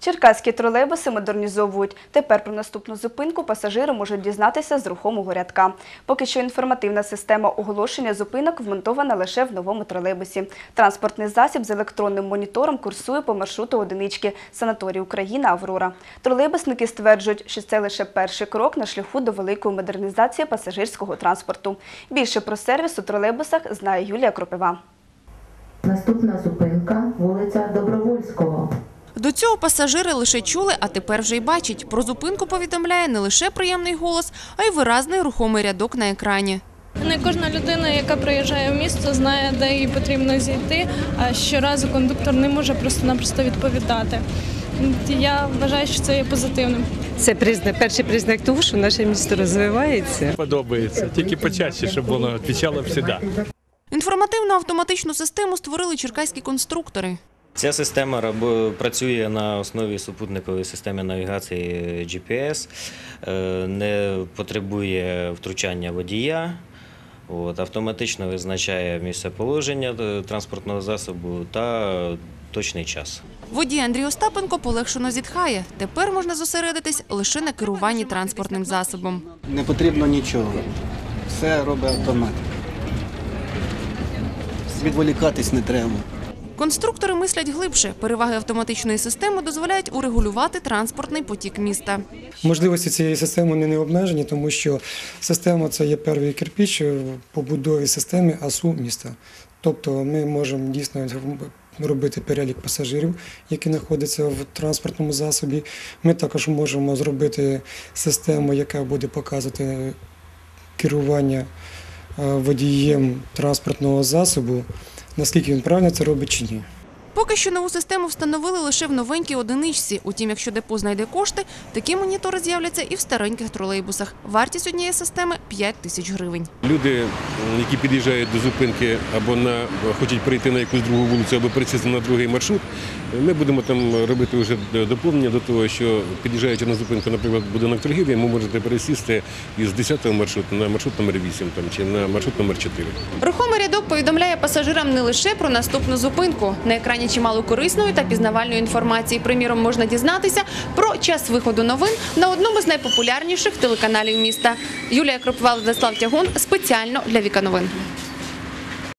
Черкаські тролейбуси модернізовують. Тепер про наступну зупинку пасажири можуть дізнатися з рухомого рядка. Поки що інформативна система оголошення зупинок вмонтована лише в новому тролейбусі. Транспортний засіб з електронним монітором курсує по маршруту одинички санаторій Україна Аврора. Тролейбусники стверджують, що це лише перший крок на шляху до великої модернізації пасажирського транспорту. Більше про сервіс у тролейбусах знає Юлія Кропива. Наступна зупинка вулиця Добровольського. До цього пасажири лише чули, а тепер вже й бачать. Про зупинку повідомляє не лише приємний голос, а й виразний рухомий рядок на екрані. Не кожна людина, яка приїжджає в місто, знає, де їй потрібно зійти. А щоразу кондуктор не може просто-напросто відповідати. Я вважаю, що це є позитивним. Це признак, перший признак того, що наше місто розвивається. подобається. Тільки почаще, щоб воно відповідало завжди. Інформативну автоматичну систему створили черкаські конструктори. Ця система працює на основі супутникової системи навігації GPS, е, не потребує втручання водія. От, автоматично визначає місце положення е, транспортного засобу та точний час. Водій Андрій Остапенко полегшено зітхає. Тепер можна зосередитись лише на керуванні транспортним засобом. Не потрібно нічого. Все робить автомат. Відволікатись не треба. Конструктори мислять глибше. Переваги автоматичної системи дозволяють урегулювати транспортний потік міста. Можливості цієї системи не обмежені, тому що система це є перший кирпіч побудові системи АСУ міста. Тобто ми можемо дійсно робити перелік пасажирів, які знаходяться в транспортному засобі. Ми також можемо зробити систему, яка буде показувати керування е, водієм транспортного засобу, наскільки він правильно це робить чи ні. Поки що нову систему встановили лише в новенькій одиничці. Утім, якщо депо знайде кошти, такі монітори з'являться і в стареньких тролейбусах. Вартість однієї системи 5 тисяч гривень. Люди, які під'їжджають до зупинки або на хочуть прийти на якусь другу вулицю, або присісти на другий маршрут, ми будемо там робити вже доповнення до того, що під'їжджаючи на зупинку, наприклад, будинок торгівлі, ви можете пересісти із 10-го маршруту на маршрут номер 8 там, чи на маршрут номер 4. Рухомий рядок повідомляє пасажирам не лише про наступну зупинку. На екрані чимало корисної та пізнавальної інформації. Приміром, можна дізнатися про час виходу новин на одному з найпопулярніших телеканалів міста. Юлія Кропива, Владислав Тягун спеціально для Віка Новин.